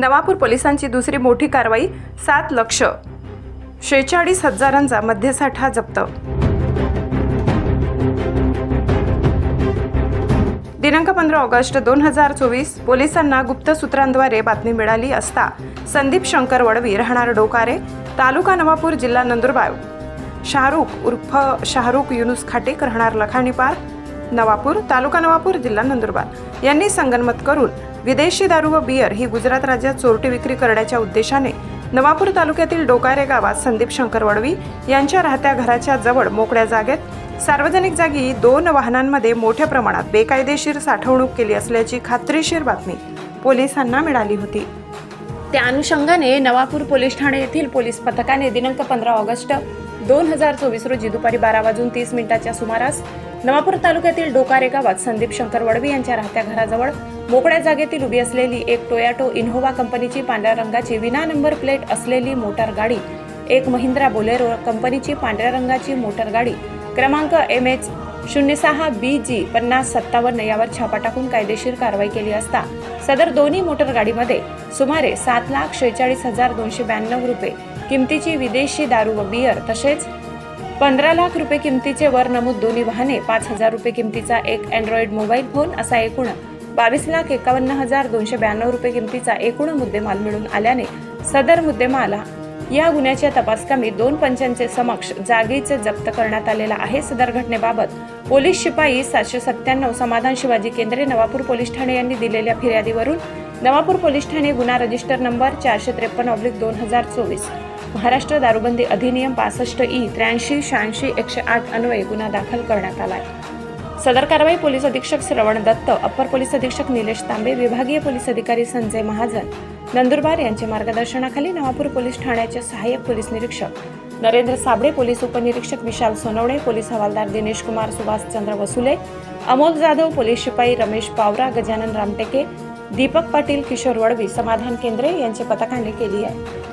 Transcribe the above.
नवापूर पोलिसांची दुसरी मोठी कारवाई सात लक्ष. शेहेचाळीस हजारांचा मध्यसाठा जप्त. दिनांक पंधरा ऑगस्ट दोन हजार चोवीस पोलिसांना गुप्त सूत्रांद्वारे बातमी मिळाली असता संदीप शंकर वडवी राहणार डोकारे तालुका नवापूर जिल्हा नंदुरबार. शाहरुख उर्फ शाहरुख युनुस खाटेक राहणार लखाणीपार नवापूर तालुका नवापूर जिल्हा नंदुरबार. यांनी संगनमत करून विदेशी दारू व बियर ही गुजरात राज्यात चोरटी विक्री करण्याच्या उद्देशाने नवापूर तालुक्यातील डोकारे गावात संदीप शंकर वडवी यांच्या राहत्या घराच्या जवळ मोकळ्या जागेत सार्वजनिक जागी दोन वाहनांमध्ये मोठ्या प्रमाणात बेकायदेशीर साठवणूक केली असल्याची खात्रीशीर बातमी पोलिसांना मिळाली होती. त्या अनुषंगाने नवापूर पोलीस ठाणे येथील पोलीस पथकाने दिनांक पंधरा ऑगस्ट दोन हजार चोवीस रोजी दुपारी बारा वाजून तीस मिनिटाच्या सुमारास नवापूर तालुक्यातील डोकारे गावात संदीप शंकर वडवी यांच्या राहत्या घराजवळ मोकळ्या जागेतील उभी असलेली एक टोयाटो इनोव्हा कंपनीची पांढऱ्या रंगाची विना नंबर प्लेट असलेली मोटार गाडी एक महिंद्रा बोलेरो कंपनीची पांढऱ्या रंगाची मोटार गाडी क्रमांक एम एच शून्य सहा बी जी पन्नास सत्तावन्न यावर छापा टाकून कायदेशीर कारवाई केली असता सदर दोन्ही मोटर गाडीमध्ये सुमारे सात लाख शेहेचाळीस हजार दोनशे ब्याण्णव रुपये किमतीची विदेशी दारू व बियर तसेच पंधरा लाख रुपये किमतीचे वर नमूद दोन्ही वाहने पाच हजार रुपये किमतीचा एक अँड्रॉइड मोबाईल फोन असा एकूण बावीस लाख एकावन्न हजार दोनशे ब्याण्णव रुपये किमतीचा एकूण मुद्देमाल मिळून आल्याने सदर मुद्देमाल या गुन्ह्याच्या तपासकामी दोन पंचांचे समक्ष जागीच जप्त करण्यात आलेला आहे सदर घटनेबाबत. पोलीस शिपाई सातशे सत्त्याण्णव समाधान शिवाजी केंद्रे नवापूर पोलीस ठाणे यांनी दिलेल्या फिर्यादीवरून नवापूर पोलीस ठाणे गुन्हा रजिस्टर नंबर चारशे त्रेपन्न ऑब्लिक दोन हजार चोवीस. महाराष्ट्र दारूबंदी अधिनियम पासष्ट ई त्र्याऐंशी शहाऐंशी एकशे आठ अन्वये गुन्हा दाखल करण्यात आलाय. सदर कारवाई पोलीस अधीक्षक श्रवण दत्त अप्पर पोलीस अधीक्षक निलेश तांबे विभागीय पोलीस अधिकारी संजय महाजन नंदुरबार यांच्या मार्गदर्शनाखाली नवापूर पोलीस ठाण्याचे सहाय्यक पोलीस निरीक्षक नरेंद्र साबळे पोलीस उपनिरीक्षक विशाल सोनवणे पोलीस हवालदार दिनेश कुमार सुभाषचंद्र वसुले अमोल जाधव पोलीस शिपाई रमेश पावरा गजानन रामटेके दीपक पाटील किशोर वडवी समाधान केंद्रे यांच्या पथकाने केली आहे.